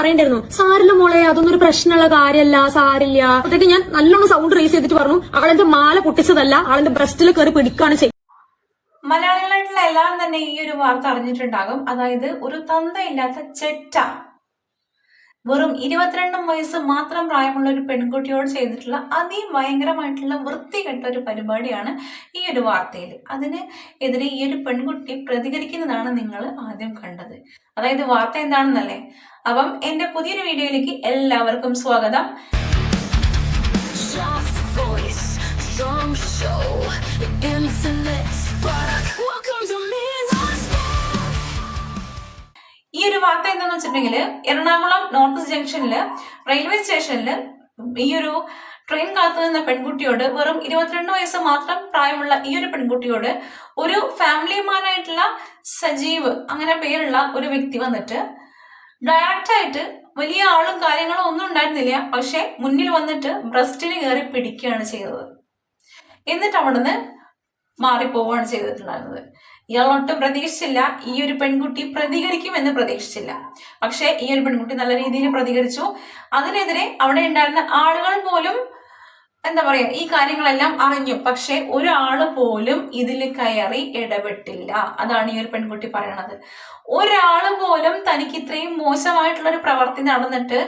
പറയണ്ടായിരുന്നു. സാരില്ല മോളെ അതൊന്നും ഒരു പ്രശ്നമുള്ള കാര്യമല്ല സാരില്ല. അതൊക്കെ ഞാൻ നല്ലോണം സൗണ്ട് റേസ് ചെയ്തിട്ട് പറഞ്ഞു. അവളെന്റെ മാല പൊട്ടിച്ചതല്ല അവളെന്റെ ബ്രസ്റ്റിൽ കയറി പിടിക്കാണ് ചെയ്തത് മലയാളികളായിട്ടുള്ള എല്ലാവരും തന്നെ ഈ ഒരു വാർത്ത അറിഞ്ഞിട്ടുണ്ടാകും. അതായത് ഒരു തന്തയില്ലാത്ത ചെറ്റ. വെറും ഇരുപത്തിരണ്ടും വയസ്സ് മാത്രം പ്രായമുള്ള ഒരു പെൺകുട്ടിയോട് ചെയ്തിട്ടുള്ള അതിഭയങ്കരമായിട്ടുള്ള വൃത്തികെട്ട ഒരു പരിപാടിയാണ് ഈ ഒരു വാർത്തയിൽ അതിന് എതിരെ ഈ ഒരു പെൺകുട്ടി പ്രതികരിക്കുന്നതാണ് നിങ്ങൾ ആദ്യം കണ്ടത്. അതായത് വാർത്ത എന്താണെന്നല്ലേ? അപ്പം എന്റെ പുതിയൊരു വീഡിയോയിലേക്ക് എല്ലാവർക്കും സ്വാഗതം. ഈ ഒരു വാർത്ത എന്താന്ന് വെച്ചിട്ടുണ്ടെങ്കിൽ എറണാകുളം നോർത്ത് ജംഗ്ഷനിൽ റെയിൽവേ സ്റ്റേഷനിൽ ഈ ഒരു ട്രെയിൻ കാത്തു നിന്ന പെൺകുട്ടിയോട് വെറും ഇരുപത്തിരണ്ട് വയസ്സ് മാത്രം പ്രായമുള്ള ഈ ഒരു പെൺകുട്ടിയോട് ഒരു ഫാമിലി മാനായിട്ടുള്ള സജീവ് അങ്ങനെ പേരുള്ള ഒരു വ്യക്തി വന്നിട്ട് ഡയറക്റ്റ് ആയിട്ട് വലിയ ആളും കാര്യങ്ങളും ഒന്നും ഉണ്ടായിരുന്നില്ല. പക്ഷെ മുന്നിൽ വന്നിട്ട് ബ്രസ്റ്റിന് കയറി പിടിക്കുകയാണ് ചെയ്തത്. എന്നിട്ട് അവിടുന്ന് മാറിപ്പോവുകയാണ് ചെയ്തിട്ടുണ്ടായിരുന്നത്. ഇയാൾ ഒട്ടും പ്രതീക്ഷിച്ചില്ല. ഈ ഒരു പെൺകുട്ടി പ്രതികരിക്കുമെന്ന് പ്രതീക്ഷിച്ചില്ല. പക്ഷെ ഈ ഒരു പെൺകുട്ടി നല്ല രീതിയിൽ പ്രതികരിച്ചു. അതിനെതിരെ അവിടെ ഉണ്ടായിരുന്ന ആളുകൾ പോലും എന്താ പറയാ ഈ കാര്യങ്ങളെല്ലാം അറിഞ്ഞു. പക്ഷെ ഒരാൾ പോലും ഇതിൽ കയറി ഇടപെട്ടില്ല. അതാണ് ഈ ഒരു പെൺകുട്ടി പറയണത്. ഒരാൾ പോലും തനിക്ക് ഇത്രയും മോശമായിട്ടുള്ള ഒരു പ്രവർത്തി നടന്നിട്ട്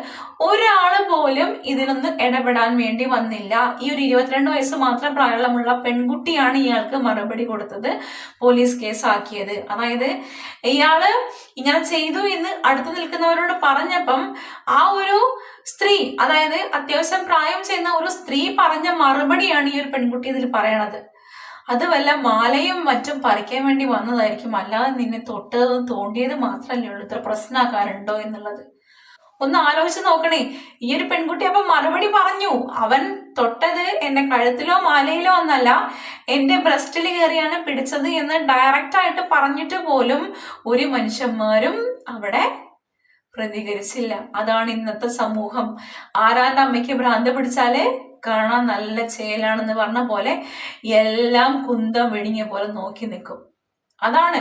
ഒരാൾ പോലും ഇതിനൊന്ന് ഇടപെടാൻ വേണ്ടി വന്നില്ല. ഈ ഒരു ഇരുപത്തിരണ്ട് വയസ്സ് മാത്രം പ്രായമുള്ള പെൺകുട്ടിയാണ് ഇയാൾക്ക് മറുപടി കൊടുത്തത് പോലീസ് കേസ് കേസാക്കിയത്. അതായത് ഇയാൾ ഇങ്ങനെ ചെയ്തു എന്ന് അടുത്ത് നിൽക്കുന്നവരോട് പറഞ്ഞപ്പം ആ ഒരു സ്ത്രീ അതായത് അത്യാവശ്യം പ്രായം ചെയ്യുന്ന ഒരു സ്ത്രീ പറഞ്ഞ മറുപടിയാണ് ഈ ഒരു പെൺകുട്ടി ഇതിൽ പറയണത്. അത് വല്ല മാലയും മറ്റും പറിക്കാൻ വേണ്ടി വന്നതായിരിക്കും. അല്ലാതെ നിന്നെ തൊട്ടതും തോണ്ടിയത് മാത്രമല്ലേ ഉള്ളൂ. ഇത്ര പ്രശ്നമാക്കാറുണ്ടോ എന്നുള്ളത്. ഒന്ന് ആലോചിച്ച് നോക്കണേ. ഈ ഒരു പെൺകുട്ടി അപ്പൊ മറുപടി പറഞ്ഞു. അവൻ തൊട്ടത് എന്റെ കഴുത്തിലോ മാലയിലോ ഒന്നല്ല എന്റെ ബ്രസ്റ്റിൽ കയറിയാണ് പിടിച്ചത് എന്ന് ഡയറക്റ്റ് ആയിട്ട് പറഞ്ഞിട്ട് പോലും ഒരു മനുഷ്യന്മാരും അവിടെ പ്രതികരിച്ചില്ല. അതാണ് ഇന്നത്തെ സമൂഹം. ആരാന്റെ അമ്മയ്ക്ക് ഭ്രാന്ത് പിടിച്ചാൽ കാണാൻ നല്ല ചേലാണെന്ന് പറഞ്ഞ പോലെ എല്ലാം കുന്തം വെടിഞ്ഞ പോലെ നോക്കി നിൽക്കും. അതാണ്.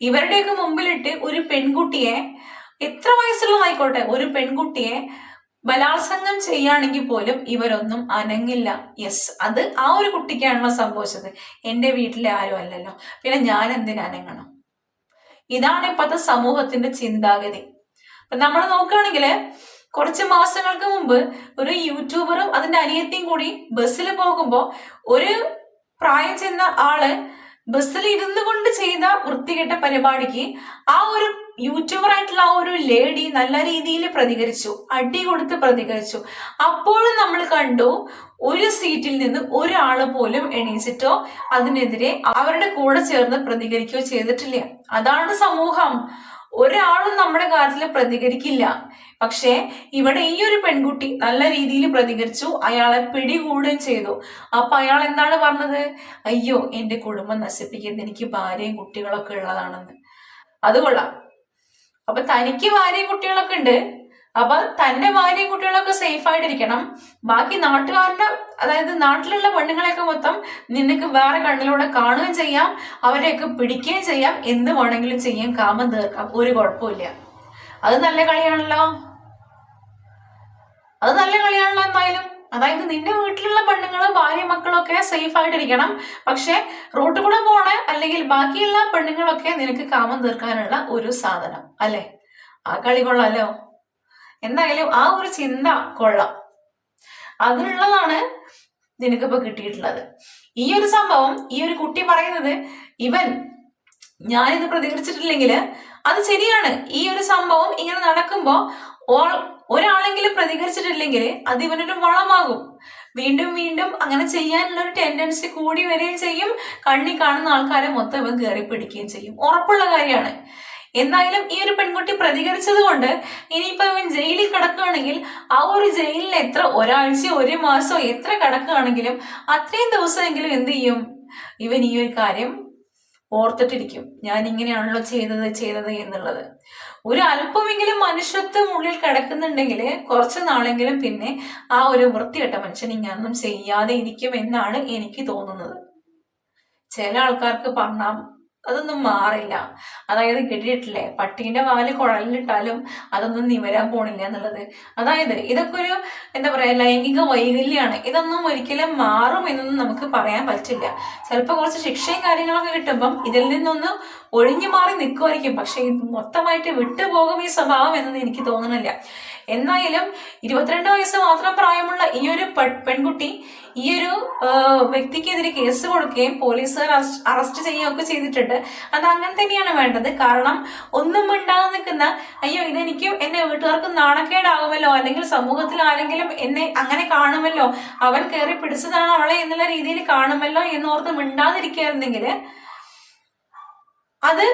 ഇവരുടെയൊക്കെ മുമ്പിലിട്ട് ഒരു പെൺകുട്ടിയെ എത്ര വയസ്സുള്ളതായിക്കോട്ടെ ഒരു പെൺകുട്ടിയെ ബലാത്സംഗം ചെയ്യുകയാണെങ്കിൽ പോലും ഇവരൊന്നും അനങ്ങില്ല. യെസ് അത് ആ ഒരു കുട്ടിക്കാണല്ലോ സംഭവിച്ചത്. എന്റെ വീട്ടിലെ ആരും അല്ലല്ലോ. പിന്നെ ഞാൻ എന്തിനു അനങ്ങണം? ഇതാണ് ഇപ്പോഴത്തെ സമൂഹത്തിന്റെ ചിന്താഗതി. നമ്മൾ നോക്കുകയാണെങ്കിൽ കുറച്ച് മാസങ്ങൾക്ക് മുമ്പ് ഒരു യൂട്യൂബറും അതിന്റെ അനിയത്തിയും കൂടി ബസ്സിൽ പോകുമ്പോൾ ഒരു പ്രായം ചെന്ന ആൾ ബസ്സിൽ ഇരുന്നു കൊണ്ട് ചെയ്ത വൃത്തികെട്ട പരിപാടിക്ക് ആ ഒരു യൂട്യൂബർ ആയിട്ടുള്ള ആ ഒരു ലേഡി നല്ല രീതിയിൽ പ്രതികരിച്ചു അടി കൊടുത്ത് പ്രതികരിച്ചു. അപ്പോഴും നമ്മൾ കണ്ടു ഒരു സീറ്റിൽ നിന്ന് ഒരാൾ പോലും എണീച്ചിട്ടോ അതിനെതിരെ അവരുടെ കൂടെ ചേർന്ന് പ്രതികരിക്കുകയോ ചെയ്തിട്ടില്ല. അതാണ് സമൂഹം. ഒരാളും നമ്മുടെ കാര്യത്തിൽ പ്രതികരിക്കില്ല. പക്ഷേ ഇവിടെ ഈ ഒരു പെൺകുട്ടി നല്ല രീതിയിൽ പ്രതികരിച്ചു. അയാളെ പിടികൂടുകയും ചെയ്തു. അപ്പൊ അയാൾ എന്താണ് പറഞ്ഞത്? അയ്യോ എന്റെ കുടുംബം നശിപ്പിക്കുന്നത് എനിക്ക് ഭാര്യയും കുട്ടികളൊക്കെ ഉള്ളതാണെന്ന്. അത് കൊള്ളാം. അപ്പൊ തനിക്ക് ഭാര്യയും കുട്ടികളൊക്കെ ഉണ്ട്. അപ്പൊ തന്റെ ഭാര്യയും കുട്ടികളൊക്കെ സേഫ് ആയിട്ടിരിക്കണം. ബാക്കി നാട്ടുകാരുടെ അതായത് നാട്ടിലുള്ള പെണ്ണുങ്ങളെയൊക്കെ മൊത്തം നിനക്ക് വേറെ കണ്ണിലൂടെ കാണുകയും ചെയ്യാം അവരെയൊക്കെ പിടിക്കുകയും ചെയ്യാം എന്ത് വേണമെങ്കിലും ചെയ്യാം കാമം തീർക്കാം ഒരു കുഴപ്പമില്ല അത് നല്ല കളിയാണല്ലോ. അത് നല്ല കളിയാണല്ലോ എന്തായാലും. അതായത് നിന്റെ വീട്ടിലുള്ള പെണ്ണുങ്ങളും ഭാര്യ മക്കളൊക്കെ സേഫ് ആയിട്ടിരിക്കണം. പക്ഷെ റോട്ടിൽ കൂടെ പോണ അല്ലെങ്കിൽ ബാക്കിയുള്ള പെണ്ണുങ്ങളൊക്കെ നിനക്ക് കാമം തീർക്കാനുള്ള ഒരു സാധനം അല്ലെ? ആ കളി കൊള്ളാലോ. എന്തായാലും ആ ഒരു ചിന്ത കൊള്ളാം. അതിനുള്ളതാണ് നിനക്കിപ്പോ കിട്ടിയിട്ടുള്ളത്. ഈ ഒരു സംഭവം ഈ ഒരു കുട്ടി പറയുന്നത് ഇവൻ ഞാനിത് പ്രതികരിച്ചിട്ടില്ലെങ്കിൽ അത് ശരിയാണ്. ഈ ഒരു സംഭവം ഇങ്ങനെ നടക്കുമ്പോ ഓൾ- ഒരാളെങ്കിലും പ്രതികരിച്ചിട്ടില്ലെങ്കിൽ അത് ഇവനൊരു വളമാകും. വീണ്ടും വീണ്ടും അങ്ങനെ ചെയ്യാനുള്ള ഒരു ടെൻഡൻസി കൂടി വരികയും ചെയ്യും. കണ്ണി കാണുന്ന ആൾക്കാരെ മൊത്തം ഇവൻ കയറി പിടിക്കുകയും ചെയ്യും. ഉറപ്പുള്ള കാര്യമാണ്. എന്തായാലും ഈ ഒരു പെൺകുട്ടി പ്രതികരിച്ചത് കൊണ്ട് ഇനിയിപ്പോ ഇവൻ ജയിലിൽ കിടക്കുകയാണെങ്കിൽ ആ ഒരു ജയിലിൽ എത്ര ഒരാഴ്ച ഒരു മാസം എത്ര കിടക്കുകയാണെങ്കിലും അത്രയും ദിവസമെങ്കിലും എന്ത് ചെയ്യും? ഇവൻ ഈ ഒരു കാര്യം ഓർത്തിട്ടിരിക്കും. ഞാൻ ഇങ്ങനെയാണല്ലോ ചെയ്തത് ചെയ്തത് എന്നുള്ളത്. ഒരു അല്പമെങ്കിലും മനുഷ്യത്വം ഉള്ളിൽ കിടക്കുന്നുണ്ടെങ്കിൽ കുറച്ച് നാളെങ്കിലും പിന്നെ ആ ഒരു വൃത്തികെട്ട മനുഷ്യൻ ഇങ്ങനൊന്നും ചെയ്യാതെ ഇരിക്കും എന്നാണ് എനിക്ക് തോന്നുന്നത്. ചില ആൾക്കാർക്ക് പറഞ്ഞാൽ അതൊന്നും മാറില്ല. അതായത് കേട്ടിട്ടില്ലേ പട്ടീന്റെ വാൽ കുഴലിലിട്ടാലും അതൊന്നും നിവരാൻ പോണില്ല എന്നുള്ളത്. അതായത് ഇതൊക്കെ ഒരു എന്താ പറയാ ലൈംഗിക വൈകല്യമാണ് ഇതൊന്നും ഒരിക്കലും മാറും എന്നൊന്നും നമുക്ക് പറയാൻ പറ്റില്ല. ചിലപ്പോൾ കുറച്ച് ശിക്ഷയും കാര്യങ്ങളൊക്കെ കിട്ടുമ്പം ഇതിൽ നിന്നൊന്ന് ഒഴിഞ്ഞു മാറി നിൽക്കുമായിരിക്കും പക്ഷെ ഇത് മൊത്തമായിട്ട് വിട്ടുപോകും ഈ സ്വഭാവം എന്നൊന്നും എനിക്ക് തോന്നുന്നില്ല എന്നായാലും ഇരുപത്തിരണ്ട് വയസ്സ് മാത്രം പ്രായമുള്ള ഈ ഒരു പെൺകുട്ടി ഈ ഒരു വ്യക്തിക്കെതിരെ കേസ് കൊടുക്കുകയും പോലീസുകാർ അറസ്റ്റ് ചെയ്യുകയും ഒക്കെ ചെയ്തിട്ടുണ്ട്. അത് അങ്ങനെ തന്നെയാണ് വേണ്ടത്. കാരണം ഒന്നും മിണ്ടാതെ നിൽക്കുന്ന അയ്യോ ഇതെനിക്ക് എന്റെ വീട്ടുകാർക്ക് നാണക്കേടാകുമല്ലോ അല്ലെങ്കിൽ സമൂഹത്തിൽ ആരെങ്കിലും എന്നെ അങ്ങനെ കാണുമല്ലോ അവൻ കയറി പിടിച്ചതാണ് അവളെ എന്നുള്ള രീതിയിൽ കാണുമല്ലോ എന്നോർത്ത് മിണ്ടാതിരിക്കുകയായിരുന്നെങ്കിൽ അത്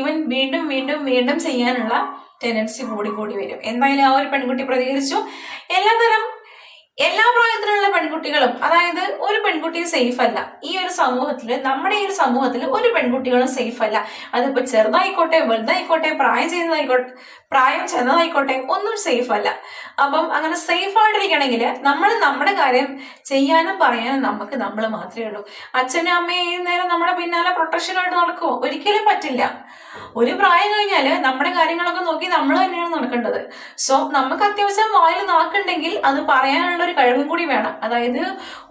ഇവൻ വീണ്ടും വീണ്ടും വീണ്ടും ചെയ്യാനുള്ള ടെൻഡൻസി കൂടി കൂടി വരും. എന്തായാലും ആ ഒരു പെൺകുട്ടി പ്രതികരിച്ചു. എല്ലാതരം എല്ലാ പ്രായത്തിലുള്ള പെൺകുട്ടികളും അതായത് ഒരു പെൺകുട്ടിയും സേഫ് അല്ല. ഈ ഒരു സമൂഹത്തിൽ നമ്മുടെ ഈ ഒരു സമൂഹത്തിൽ ഒരു പെൺകുട്ടികളും സേഫ് അല്ല. അതിപ്പോ ചെറുതായിക്കോട്ടെ വലുതായിക്കോട്ടെ പ്രായം ചെയ്യുന്നതായിക്കോട്ടെ പ്രായം ചെന്നതായിക്കോട്ടെ ഒന്നും സേഫ് അല്ല. അപ്പം അങ്ങനെ സേഫ് ആയിട്ടിരിക്കണമെങ്കിൽ നമ്മൾ നമ്മുടെ കാര്യം ചെയ്യാനും പറയാനും നമുക്ക് നമ്മൾ മാത്രമേ ഉള്ളൂ. അച്ഛനും അമ്മയും നേരം നമ്മുടെ പിന്നാലെ പ്രൊട്ടക്ഷനായിട്ട് നടക്കുമോ ഒരിക്കലും പറ്റില്ല. ഒരു പ്രായം കഴിഞ്ഞാൽ നമ്മുടെ കാര്യങ്ങളൊക്കെ നോക്കി നമ്മൾ തന്നെയാണ് നടക്കേണ്ടത്. സോ നമുക്ക് അത്യാവശ്യം വായിൽ നാക്കുണ്ടെങ്കിൽ അത് പറയാനുള്ള ഒരു കഴിവും കൂടി വേണം. അതായത്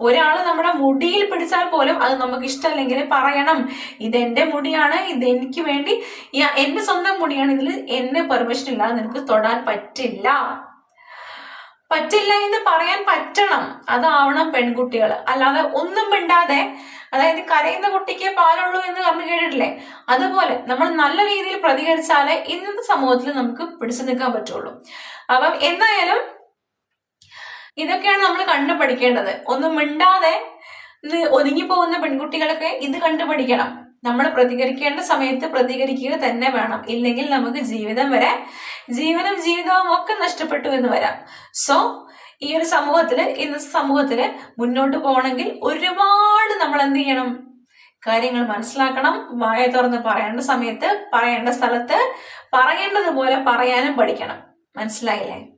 ഒരാൾ നമ്മുടെ മുടിയിൽ പിടിച്ചാൽ പോലും അത് നമുക്ക് ഇഷ്ടമല്ലെങ്കിൽ പറയണം. ഇതെന്റെ മുടിയാണ് ഇത് എനിക്ക് വേണ്ടി എന്റെ സ്വന്തം മുടിയാണ്. ഇതിൽ എന്നെ പെർമിഷൻ ഇല്ലാതെ നിനക്ക് തൊടാൻ പറ്റില്ല. പറ്റില്ല എന്ന് പറയാൻ പറ്റണം. അതാവണം പെൺകുട്ടികൾ അല്ലാതെ ഒന്നും മിണ്ടാതെ അതായത് കരയുന്ന കുട്ടിക്ക് പാലുള്ളൂ എന്ന് പറഞ്ഞു കേട്ടിട്ടില്ലേ? അതുപോലെ നമ്മൾ നല്ല രീതിയിൽ പ്രതികരിച്ചാലേ ഇന്നത്തെ സമൂഹത്തിൽ നമുക്ക് പിടിച്ചു നിൽക്കാൻ പറ്റുള്ളൂ. അപ്പം എന്തായാലും ഇതൊക്കെയാണ് നമ്മൾ കണ്ടു പഠിക്കേണ്ടത്. ഒന്നും മിണ്ടാതെ ഒതുങ്ങി പോകുന്ന പെൺകുട്ടികളൊക്കെ ഇത് കണ്ടുപഠിക്കണം നമ്മൾ പ്രതികരിക്കേണ്ട സമയത്ത് പ്രതികരിക്കുക തന്നെ വേണം. ഇല്ലെങ്കിൽ നമുക്ക് ജീവിതം വരെ ജീവനും ജീവിതവും ഒക്കെ നഷ്ടപ്പെട്ടു എന്ന് വരാം. സോ ഈ ഒരു സമൂഹത്തിൽ ഇന്ന് സമൂഹത്തിൽ മുന്നോട്ട് പോകണമെങ്കിൽ ഒരുപാട് നമ്മൾ എന്ത് ചെയ്യണം? കാര്യങ്ങൾ മനസ്സിലാക്കണം. വായ തുറന്ന് പറയേണ്ട സമയത്ത് പറയേണ്ട സ്ഥലത്ത് പറയേണ്ടതുപോലെ പറയാനും പഠിക്കണം. മനസ്സിലായില്ലേ?